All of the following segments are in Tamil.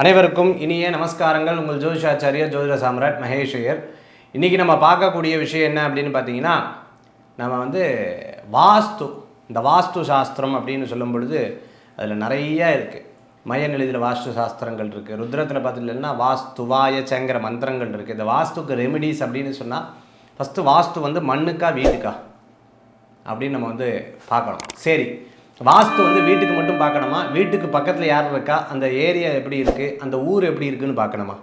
அனைவருக்கும் இனிய நமஸ்காரங்கள். உங்கள் ஜோதிஷாச்சாரியர் ஜோதிட சாம்ராட் மகேஷ் ஐயர் இன்றைக்கி நம்ம பார்க்கக்கூடிய விஷயம் என்ன அப்படின்னு பார்த்தீங்கன்னா நம்ம வந்து வாஸ்து இந்த வாஸ்து சாஸ்திரம் அப்படின்னு சொல்லும் பொழுது அதில் நிறைய இருக்குது மயநிலையில் வாஸ்து சாஸ்திரங்கள் இருக்குது ருத்ரத்தில் பார்த்துட்டீங்கன்னா வாஸ்துவாய சேங்கிற மந்திரங்கள் இருக்குது இந்த வாஸ்துக்கு ரெமிடிஸ் அப்படின்னு சொன்னால் ஃபஸ்ட்டு வாஸ்து வந்து மண்ணுக்கா வீட்டுக்கா அப்படின்னு நம்ம வந்து பார்க்கணும். சரி வாஸ்து வந்து வீட்டுக்கு மட்டும் பார்க்கணுமா? வீட்டுக்கு பக்கத்தில் யார் இருக்கா? அந்த ஏரியா எப்படி இருக்குது அந்த ஊர் எப்படி இருக்குன்னு பார்க்கணுமா?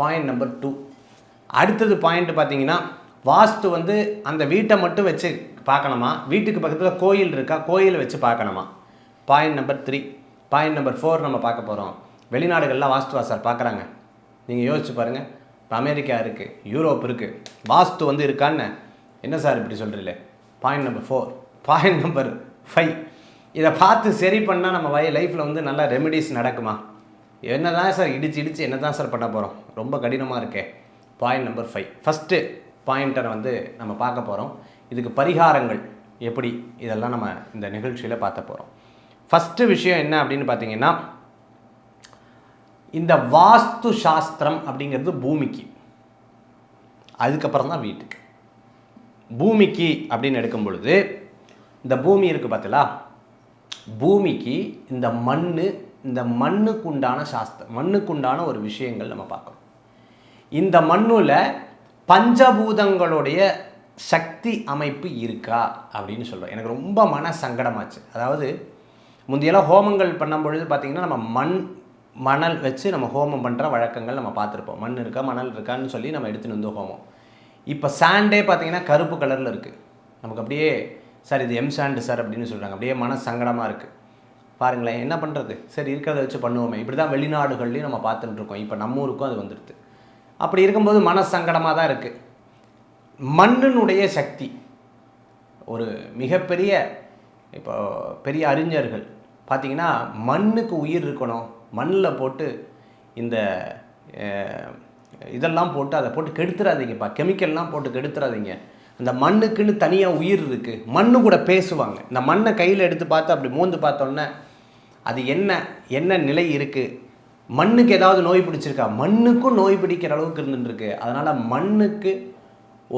பாயிண்ட் நம்பர் டூ அடுத்தது பாயிண்ட் பார்த்தீங்கன்னா வாஸ்து வந்து அந்த வீட்டை மட்டும் வச்சு பார்க்கணுமா? வீட்டுக்கு பக்கத்தில் கோயில் இருக்கா? கோயிலை வச்சு பார்க்கணுமா? Point number three point number four நம்ம பார்க்க போகிறோம் வெளிநாடுகள்லாம் வாஸ்துவா சார் பார்க்குறாங்க. நீங்கள் யோசிச்சு பாருங்கள் இப்போ அமெரிக்கா இருக்குது யூரோப் இருக்குது வாஸ்து வந்து இருக்கான்னு என்ன சார் இப்படி சொல்கிறீங்களே point number four point number five இதை பார்த்து சரி பண்ணால் நம்ம வய லைஃப்பில் வந்து நல்ல ரெமெடிஸ் நடக்குமா? என்ன தான் சார் இடிச்சு இடிச்சு என்ன தான் சார் பண்ண போகிறோம் ரொம்ப கடினமாக இருக்கே. பாயிண்ட் நம்பர் ஃபைவ் ஃபஸ்ட்டு பாயிண்டரை வந்து நம்ம பார்க்க போகிறோம் இதுக்கு பரிகாரங்கள் எப்படி இதெல்லாம் நம்ம இந்த நிகழ்ச்சியில் பார்த்த போகிறோம் ஃபஸ்ட்டு விஷயம் என்ன அப்படின்னு பார்த்தீங்கன்னா இந்த வாஸ்து சாஸ்திரம் அப்படிங்கிறது பூமிக்கு. அதுக்கப்புறம் தான் வீட்டுக்கு. பூமிக்கு அப்படின்னு எடுக்கும் பொழுது இந்த பூமி இருக்குது பார்த்தீங்களா? பூமிக்கு இந்த மண் இந்த மண்ணுக்கு உண்டான சாஸ்திரம் மண்ணுக்குண்டான ஒரு விஷயங்கள் நம்ம பார்க்குறோம் இந்த மண்ணில் பஞ்சபூதங்களுடைய சக்தி அமைப்பு இருக்கா அப்படின்னு சொல்கிறோம் எனக்கு ரொம்ப மன சங்கடமாச்சு. அதாவது முந்தையெல்லாம் ஹோமங்கள் பண்ணும் பொழுது பார்த்திங்கன்னா நம்ம மண் மணல் வச்சு நம்ம ஹோமம் பண்ணுற வழக்கங்கள் நம்ம பார்த்துருப்போம். மண் இருக்கா மணல் இருக்கான்னு சொல்லி நம்ம எடுத்துன்னு வந்து ஹோமம். இப்போ சாண்டே பார்த்தீங்கன்னா கருப்பு கலரில் இருக்குது நமக்கு அப்படியே சார் இது எம் சாண்டு சார் அப்படின்னு சொல்கிறாங்க அப்படியே மன சங்கடமாக இருக்குது பாருங்களேன் என்ன பண்ணுறது சரி இருக்கிறத வச்சு பண்ணுவோமே. இப்படி தான் வெளிநாடுகள்லையும் நம்ம பார்த்துட்டுருக்கோம் இப்போ நம்ம ஊருக்கும் அது வந்துடுது. அப்படி இருக்கும்போது மன சங்கடமாக தான் இருக்குது மண்ணினுடைய சக்தி. ஒரு மிகப்பெரிய இப்போ பெரிய அறிஞர்கள் பார்த்தீங்கன்னா மண்ணுக்கு உயிர் இருக்கணும். மண்ணில் போட்டு இந்த இதெல்லாம் போட்டு அதை போட்டு கெடுத்துறாதீங்கப்பா. கெமிக்கல்லாம் போட்டு கெடுத்துறாதீங்க. அந்த மண்ணுக்குன்னு தனியாக உயிர் இருக்குது மண்ணு கூட பேசுவாங்க. இந்த மண்ணை கையில் எடுத்து பார்த்து அப்படி மோந்து பார்த்தோன்னே அது என்ன என்ன நிலை இருக்குது மண்ணுக்கு ஏதாவது நோய் பிடிச்சிருக்கா? மண்ணுக்கும் நோய் பிடிக்கிற அளவுக்கு இருந்துருக்கு அதனால் மண்ணுக்கு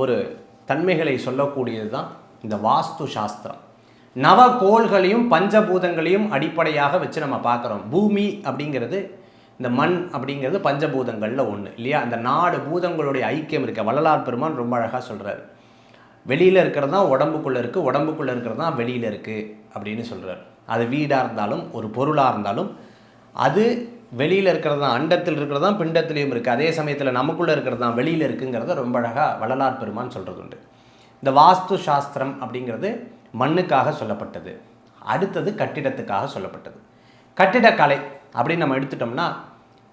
ஒரு தன்மைகளை சொல்லக்கூடியது தான் இந்த வாஸ்து சாஸ்திரம். நவகோள்களையும் பஞ்சபூதங்களையும் அடிப்படையாக வச்சு நம்ம பார்க்குறோம். பூமி அப்படிங்கிறது இந்த மண் அப்படிங்கிறது பஞ்சபூதங்களில் ஒன்று இல்லையா? அந்த நாடு பூதங்களுடைய ஐக்கியம் இருக்க. வள்ளலார் பெருமான் ரொம்ப அழகாக சொல்கிறாரு வெளியில் இருக்கிறது தான் உடம்புக்குள்ளே இருக்குது உடம்புக்குள்ளே இருக்கிறது தான் வெளியில் இருக்குது அப்படின்னு சொல்கிறார் அது வீடாக இருந்தாலும் ஒரு பொருளாக இருந்தாலும் அது வெளியில் இருக்கிறது தான் அண்டத்தில் இருக்கிறது தான் பிண்டத்திலையும் இருக்குது அதே சமயத்தில் நமக்குள்ளே இருக்கிறது தான் வெளியில் இருக்குங்கிறத ரொம்ப அழகாக வள்ளலார் பெருமான் சொல்கிறது உண்டு இந்த வாஸ்து சாஸ்திரம் அப்படிங்கிறது மண்ணுக்காக சொல்லப்பட்டது. அடுத்தது கட்டிடத்துக்காக சொல்லப்பட்டது. கட்டிடக்கலை அப்படின்னு நம்ம எடுத்துட்டோம்னா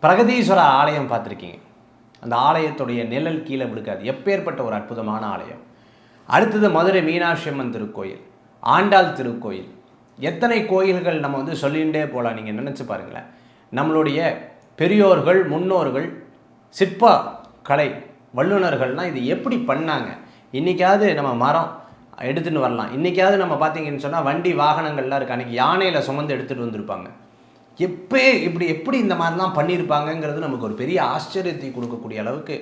பிரகதீஸ்வர ஆலயம் பார்த்துருக்கீங்க. அந்த ஆலயத்துடைய நிழல் கீழே விழுக்காது. எப்பேற்பட்ட ஒரு அற்புதமான ஆலயம். அடுத்தது மதுரை மீனாட்சி அம்மன் திருக்கோயில் ஆண்டாள் திருக்கோயில். எத்தனை கோயில்கள் நம்ம வந்து சொல்லிகிட்டே போகலாம். நீங்கள் நினச்சி பாருங்களேன். நம்மளுடைய பெரியோர்கள் முன்னோர்கள் சிற்ப கலை வல்லுநர்கள்லாம் இது எப்படி பண்ணாங்க? இன்றைக்காவது நம்ம மரம் எடுத்துகிட்டு வரலாம். இன்றைக்காவது நம்ம பார்த்தீங்கன்னு சொன்னால் வண்டி வாகனங்கள்லாம் இருக்குது அன்றைக்கி யானையில் சுமந்து எடுத்துகிட்டு வந்திருப்பாங்க. எப்போ இப்படி எப்படி இந்த மாதிரிலாம் பண்ணியிருப்பாங்கங்கிறது நமக்கு ஒரு பெரிய ஆச்சரியத்தை கொடுக்கக்கூடிய அளவுக்கு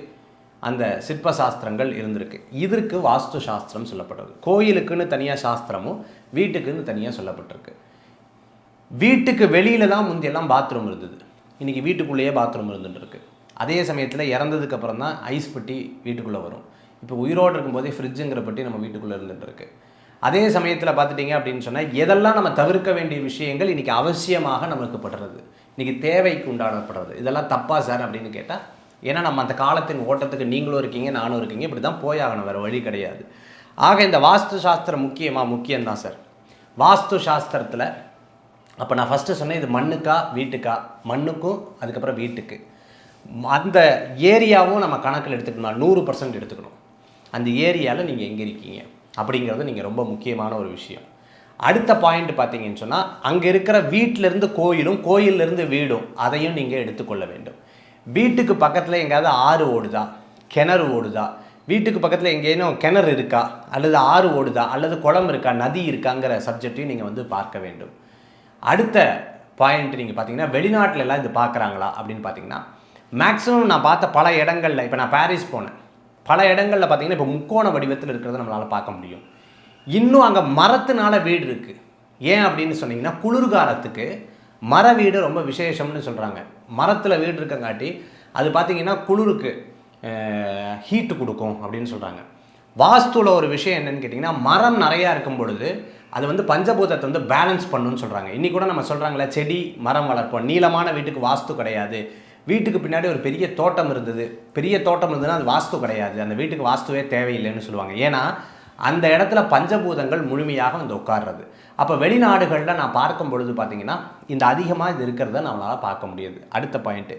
அந்த சிற்ப சாஸ்திரங்கள் இருந்திருக்கு. இதற்கு வாஸ்து சாஸ்திரம் சொல்லப்படுறது கோயிலுக்குன்னு தனியாக சாஸ்திரமும் வீட்டுக்குன்னு தனியாக சொல்லப்பட்டிருக்கு. வீட்டுக்கு வெளியில தான் முந்தியெல்லாம் பாத்ரூம் இருந்தது. இன்றைக்கி வீட்டுக்குள்ளேயே பாத்ரூம் இருந்துட்டுருக்கு. அதே சமயத்தில் இறந்ததுக்கு அப்புறம் தான் ஐஸ் பெட்டி வீட்டுக்குள்ளே வரும். இப்போ உயிரோடு இருக்கும்போதே ஃப்ரிட்ஜுங்கிற பெட்டி நம்ம வீட்டுக்குள்ளே இருந்துட்டு அதே சமயத்தில் பார்த்துட்டிங்க அப்படின்னு சொன்னால் எதெல்லாம் நம்ம தவிர்க்க வேண்டிய விஷயங்கள் இன்றைக்கி அவசியமாக நமக்கு படுறது. இன்றைக்கி தேவைக்கு உண்டானப்படுறது. இதெல்லாம் தப்பா சார் அப்படின்னு கேட்டால் ஏன்னா நம்ம அந்த காலத்தின் ஓட்டத்துக்கு நீங்களும் இருக்கீங்க நானும் இருக்கீங்க. இப்படி தான் போயாகணும் வேறு வழி கிடையாது. ஆக இந்த வாஸ்து சாஸ்திரம் முக்கியமாக முக்கியம்தான் சார். வாஸ்து சாஸ்திரத்தில் அப்போ நான் ஃபஸ்ட்டு சொன்னேன் இது மண்ணுக்கா வீட்டுக்கா? மண்ணுக்கும் அதுக்கப்புறம் வீட்டுக்கு. அந்த ஏரியாவும் நம்ம கணக்கில் எடுத்துக்கணும் நூறு பர்சன்ட் எடுத்துக்கணும். அந்த ஏரியாவில் நீங்கள் எங்கே இருக்கீங்க? அப்படிங்கிறது நீங்கள் ரொம்ப முக்கியமான ஒரு விஷயம். அடுத்த பாயிண்ட் பார்த்தீங்கன்னு சொன்னால் அங்கே இருக்கிற வீட்டிலேருந்து கோயிலும் கோயிலிருந்து வீடும் அதையும் நீங்கள் எடுத்துக்கொள்ள வேண்டும். வீட்டுக்கு பக்கத்தில் எங்கேயாவது ஆறு ஓடுதா? கிணறு ஓடுதா? வீட்டுக்கு பக்கத்தில் எங்கேயும் கிணறு இருக்கா? அல்லது ஆறு ஓடுதா? அல்லது குளம் இருக்கா? நதி இருக்காங்கிற சப்ஜெக்டையும் நீங்கள் வந்து பார்க்க வேண்டும். அடுத்த பாயிண்ட் நீங்கள் பார்த்தீங்கன்னா வெளிநாட்டில் எல்லாம் இது பார்க்குறாங்களா? அப்படின்னு பார்த்தீங்கன்னா மேக்ஸிமம் நான் பார்த்த பல இடங்களில் இப்போ நான் பாரிஸ் போனேன். பல இடங்களில் பார்த்தீங்கன்னா இப்போ முக்கோண வடிவத்தில் இருக்கிறத நம்மளால் பார்க்க முடியும். இன்னும் அங்கே மரத்தினால வீடு இருக்குது ஏன் அப்படின்னு சொன்னீங்கன்னா குளிர்காலத்துக்கு மர வீடு ரொம்ப விசேஷம்னு சொல்கிறாங்க மரத்தில் வீடு இருக்கங்காட்டி அது பார்த்தீங்கன்னா குளிருக்கு ஹீட்டு கொடுக்கும் அப்படின்னு சொல்கிறாங்க வாஸ்துவில் ஒரு விஷயம் என்னென்னு கேட்டிங்கன்னா மரம் நிறையா இருக்கும் பொழுது அது வந்து பஞ்சபூதத்தை வந்து பேலன்ஸ் பண்ணுன்னு சொல்கிறாங்க இன்றைக்கி கூட நம்ம சொல்கிறாங்களே செடி மரம் வளர்ப்போம். நீளமான வீட்டுக்கு வாஸ்து கிடையாது. வீட்டுக்கு பின்னாடி ஒரு பெரிய தோட்டம் இருந்தது. பெரிய தோட்டம் இருந்ததுன்னா அது வாஸ்து கிடையாது. அந்த வீட்டுக்கு வாஸ்துவே தேவையில்லைன்னு சொல்லுவாங்க. ஏன்னா அந்த இடத்துல பஞ்சபூதங்கள் முழுமையாக வந்து உட்கார்றது. அப்போ வெளிநாடுகளில் நான் பார்க்கும் பொழுது பார்த்தீங்கன்னா இந்த அதிகமாக இது இருக்கிறத நம்மளால் பார்க்க முடியுது. அடுத்த பாயிண்ட்டு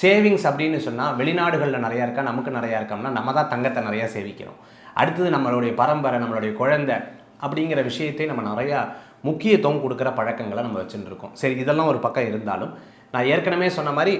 சேவிங்ஸ் அப்படின்னு சொன்னால் வெளிநாடுகளில் நிறையா இருக்கா நமக்கு நிறையா இருக்கோம்னா நம்ம தான் தங்கத்தை நிறையா சேவிக்கிறோம் அடுத்தது நம்மளுடைய பரம்பரை நம்மளுடைய குழந்தை அப்படிங்கிற விஷயத்தை நம்ம நிறையா முக்கியத்துவம் கொடுக்குற பழக்கங்களை நம்ம வச்சுருக்கோம் சரி இதெல்லாம் ஒரு பக்கம் இருந்தாலும் நான் ஏற்கனவே சொன்ன மாதிரி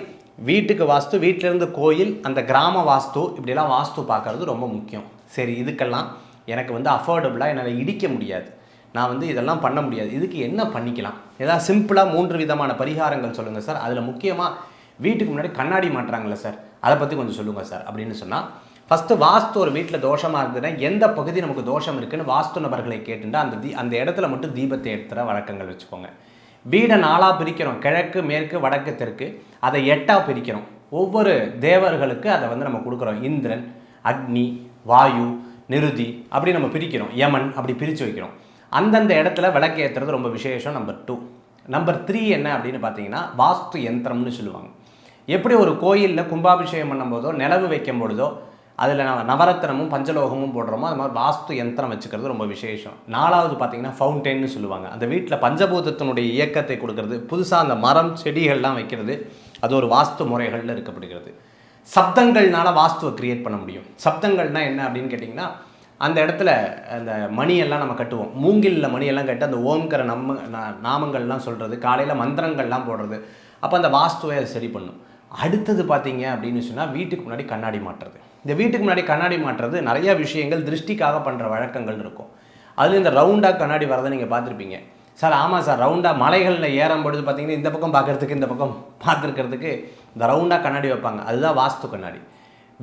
வீட்டுக்கு வாஸ்து வீட்டிலேருந்து கோயில் அந்த கிராம வாஸ்து இப்படிலாம் வாஸ்து பார்க்குறது ரொம்ப முக்கியம். சரி இதுக்கெல்லாம் எனக்கு வந்து அஃபோர்டபுளாக என்னால் இடிக்க முடியாது. நான் வந்து இதெல்லாம் பண்ண முடியாது. இதுக்கு என்ன பண்ணிக்கலாம்? ஏதாவது சிம்பிளாக மூன்று விதமான பரிகாரங்கள் சொல்லுங்கள் சார். அதில் முக்கியமாக வீட்டுக்கு முன்னாடி கண்ணாடி மாட்டுறாங்களே சார். அதை பற்றி கொஞ்சம் சொல்லுங்கள் சார் அப்படின்னு சொன்னால் ஃபஸ்ட்டு வாஸ்து ஒரு வீட்டில் தோஷமாக இருந்ததுன்னா எந்த பகுதி நமக்கு தோஷம் இருக்குன்னு வாஸ்து நபர்களை கேட்டுட்டு அந்த தீ அந்த இடத்துல மட்டும் தீபத்தை ஏற்றுற வழக்கங்கள் வச்சுக்கோங்க. வீடை நாளாக பிரிக்கிறோம். கிழக்கு மேற்கு வடக்கு தெற்கு. அதை எட்டாக பிரிக்கிறோம். ஒவ்வொரு தேவர்களுக்கு அதை வந்து நம்ம கொடுக்குறோம். இந்திரன் அக்னி வாயு நிருதி அப்படி நம்ம பிரிக்கிறோம். யமன் அப்படி பிரித்து வைக்கிறோம். அந்தந்த இடத்துல விளக்கு ஏற்றுறது ரொம்ப விசேஷம் நம்பர் டூ நம்பர் த்ரீ என்ன அப்படின்னு பார்த்தீங்கன்னா வாஸ்து யந்திரம்னு சொல்லுவாங்க. எப்படி ஒரு கோயிலில் கும்பாபிஷேகம் பண்ணும்போதோ நிலவு வைக்கும் பொழுதோ அதில் நம்ம நவரத்தினமும் பஞ்சலோகமும் போடுறோமோ அது மாதிரி வாஸ்து யந்திரம் வச்சுக்கிறது ரொம்ப விசேஷம். நாலாவது பார்த்திங்கன்னா ஃபவுண்டைன்னு சொல்லுவாங்க. அந்த வீட்டில் பஞ்சபூதத்தினுடைய இயக்கத்தை கொடுக்கறது புதுசாக அந்த மரம் செடிகள்லாம் வைக்கிறது அது ஒரு வாஸ்து முறைகளில் இருக்கப்படுகிறது. சப்தங்கள்னால வாஸ்துவை க்ரியேட் பண்ண முடியும். சப்தங்கள்னால் என்ன அப்படின்னு கேட்டிங்கன்னா அந்த இடத்துல அந்த மணியெல்லாம் நம்ம கட்டுவோம். மூங்கிலில் மணியெல்லாம் கட்டி அந்த ஓம்கிற நம்ம நாமங்கள்லாம் சொல்கிறது காலையில் மந்திரங்கள்லாம் போடுறது. அப்போ அந்த வாஸ்துவை அதை சரி பண்ணும். அடுத்தது பார்த்தீங்க அப்படின்னு சொன்னால் வீட்டுக்கு முன்னாடி கண்ணாடி மாட்டுறது. இந்த வீட்டுக்கு முன்னாடி கண்ணாடி மாட்டுறது நிறைய விஷயங்கள் திருஷ்டிக்காக பண்ணுற வழக்கங்கள் இருக்கும். அதில் இந்த ரவுண்டாக கண்ணாடி வரதை நீங்கள் பார்த்துருப்பீங்க. சார் ஆமாம் சார் ரவுண்டாக மலைகளில் ஏறும் பொழுது பார்த்தீங்கன்னா இந்த பக்கம் பார்க்குறதுக்கு இந்த பக்கம் பார்த்துருக்கிறதுக்கு இந்த ரவுண்டாக கண்ணாடி வைப்பாங்க. அதுதான் வாஸ்து கண்ணாடி.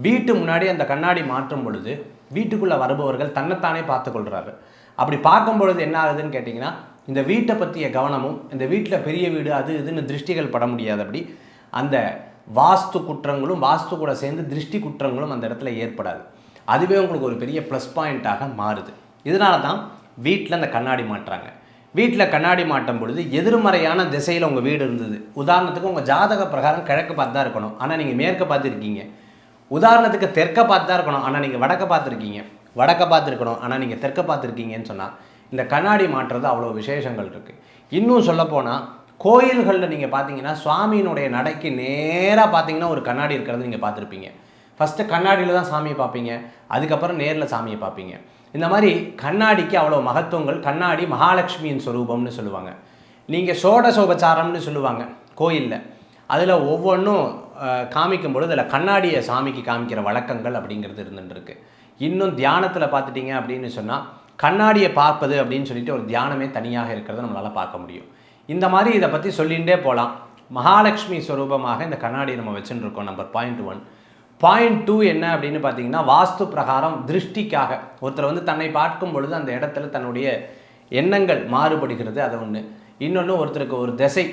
வீட்டு முன்னாடி அந்த கண்ணாடி மாற்றும் பொழுது வீட்டுக்குள்ளே வருபவர்கள் தன்னைத்தானே பார்த்துக்கொள்கிறாரு அப்படி பார்க்கும் பொழுது என்ன ஆகுதுன்னு கேட்டிங்கன்னா இந்த வீட்டை பற்றிய கவனமும் இந்த வீட்டில் பெரிய வீடு அது இதுன்னு திருஷ்டிகள் பட முடியாது அப்படி. அந்த வாஸ்து குற்றங்களும் வாஸ்து கூட சேர்ந்து திருஷ்டி குற்றங்களும் அந்த இடத்துல ஏற்படாது. அதுவே உங்களுக்கு ஒரு பெரிய ப்ளஸ் பாயிண்ட்டாக மாறுது. இதனால தான் வீட்டில் அந்த கண்ணாடி மாட்டுறாங்க. வீட்டில் கண்ணாடி மாட்டும் பொழுது எதிர்மறையான திசையில் உங்கள் வீடு இருந்தது. உதாரணத்துக்கு உங்கள் ஜாதக பிரகாரம் கிழக்கு பார்த்து தான் இருக்கணும். ஆனால் நீங்கள் மேற்க பார்த்துருக்கீங்க. உதாரணத்துக்கு தெற்க பார்த்து தான் இருக்கணும். ஆனால் நீங்கள் வடக்க பார்த்துருக்கீங்க. வடக்க பார்த்துருக்கணும். ஆனால் நீங்கள் தெற்க பார்த்துருக்கீங்கன்னு சொன்னால் இந்த கண்ணாடி மாற்றுறது அவ்வளோ விசேஷங்கள் இருக்குது இன்னும் சொல்லப்போனால் கோயில்களில் நீங்கள் பார்த்தீங்கன்னா சுவாமியினுடைய நடைக்கு நேராக பார்த்தீங்கன்னா ஒரு கண்ணாடி இருக்கிறது நீங்கள் பார்த்துருப்பீங்க. ஃபஸ்ட்டு கண்ணாடியில் தான் சாமியை பார்ப்பீங்க. அதுக்கப்புறம் நேரில் சாமியை பார்ப்பீங்க. இந்த மாதிரி கண்ணாடிக்கு அவ்வளோ மகத்துவங்கள் கண்ணாடி மகாலட்சுமியின் சொரூபம்னு சொல்லுவாங்க. நீங்கள் சோடசோபச்சாரம்னு சொல்லுவாங்க கோயிலில். அதில் ஒவ்வொன்றும் காமிக்கும் பொழுது அதில் கண்ணாடியை சாமிக்கு காமிக்கிற வழக்கங்கள் அப்படிங்கிறது இருந்துருக்கு இன்னும் தியானத்தில் பார்த்துட்டிங்க அப்படின்னு சொன்னால் கண்ணாடியை பார்ப்பது அப்படின்னு சொல்லிட்டு ஒரு தியானமே தனியாக இருக்கிறத நம்மளால் பார்க்க முடியும். இந்த மாதிரி இதை பற்றி சொல்லிகிட்டே போகலாம் மகாலட்சுமி ஸ்வரூபமாக இந்த கண்ணாடியை நம்ம வச்சுருக்கோம் number point one point two என்ன அப்படின்னு பார்த்தீங்கன்னா வாஸ்து பிரகாரம் திருஷ்டிக்காக. ஒருத்தர் வந்து தன்னை பார்க்கும் பொழுது அந்த இடத்துல தன்னுடைய எண்ணங்கள் மாறுபடுகிறது அது ஒன்று இன்னொன்று ஒருத்தருக்கு ஒரு திசை.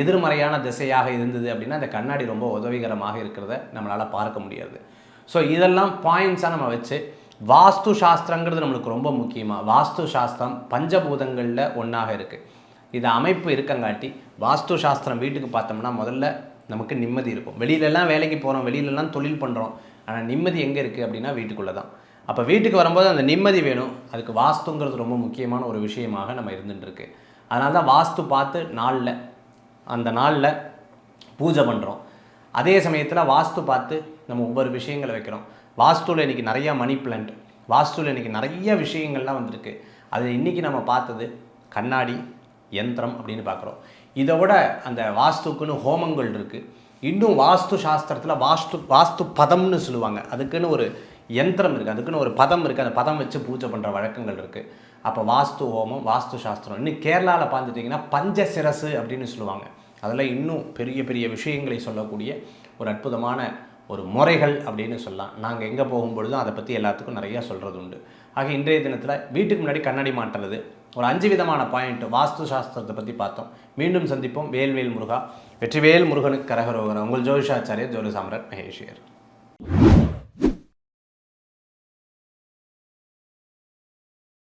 எதிர்மறையான திசையாக இருந்தது அப்படின்னா அந்த கண்ணாடி ரொம்ப உதவிகரமாக இருக்கிறத நம்மளால் பார்க்க முடியாது. ஸோ இதெல்லாம் பாயிண்ட்ஸாக நம்ம வச்சு வாஸ்து சாஸ்திரங்கிறது நம்மளுக்கு ரொம்ப முக்கியமாக வாஸ்து சாஸ்திரம் பஞ்சபூதங்களில் ஒன்றாக இருக்குது இது அமைப்பு இருக்கங்காட்டி வாஸ்து சாஸ்திரம் வீட்டுக்கு பார்த்தோம்னா முதல்ல நமக்கு நிம்மதி இருக்கும். வெளியிலலாம் வேலைக்கு போகிறோம் வெளியிலலாம் தொழில் பண்ணுறோம் ஆனால் நிம்மதி எங்கே இருக்குது அப்படின்னா வீட்டுக்குள்ளே தான் அப்போ வீட்டுக்கு வரும்போது அந்த நிம்மதி வேணும். அதுக்கு வாஸ்துங்கிறது ரொம்ப முக்கியமான ஒரு விஷயமாக நம்ம இருந்துட்டு இருக்கு. அதனால தான் வாஸ்து பார்த்து நாளில் அந்த நாளில் பூஜை பண்ணுறோம் அதே சமயத்தில் வாஸ்து பார்த்து நம்ம ஒவ்வொரு விஷயங்களை வைக்கிறோம். வாஸ்துவில் இன்றைக்கி நிறையா மணி பிளான்ட் வாஸ்துவில் இன்றைக்கி நிறைய விஷயங்கள்லாம் வந்திருக்கு. அது இன்றைக்கி நம்ம பார்த்தது கண்ணாடி யந்திரம் அப்படின்னு பார்க்குறோம். இதை விட அந்த வாஸ்துக்குன்னு ஹோமங்கள் இருக்குது இன்னும் வாஸ்து சாஸ்திரத்தில் வாஸ்து வாஸ்து பதம்னு சொல்லுவாங்க. அதுக்குன்னு ஒரு யந்திரம் இருக்குது அதுக்குன்னு ஒரு பதம் இருக்குது அந்த பதம் வச்சு பூஜை பண்ணுற வழக்கங்கள் இருக்குது அப்போ வாஸ்து ஹோமம் வாஸ்து சாஸ்திரம். இன்னும் கேரளாவில் பார்த்துட்டிங்கன்னா பஞ்சசிரசு அப்படின்னு சொல்லுவாங்க. அதில் இன்னும் பெரிய பெரிய விஷயங்களை சொல்லக்கூடிய ஒரு அற்புதமான ஒரு முறைகள் அப்படின்னு சொல்லலாம். நாங்கள் எங்கே போகும்பொழுதும் அதை பற்றி எல்லாத்துக்கும் நிறையா சொல்கிறது உண்டு. ஆக இன்றைய தினத்தில் வீட்டுக்கு முன்னாடி கண்ணாடி மாட்டுறது ஒரு அஞ்சு விதமான பாயிண்ட் வாஸ்து சாஸ்திரத்தை பற்றி பார்த்தோம். மீண்டும் சந்திப்போம். வேல்வேல் முருகா. வெற்றிவேல் முருகனுக்கு கரகரோகரா. உங்கள் ஜோதிஷாச்சாரியர் ஜோதி சாம்ராட் மகேஷியர்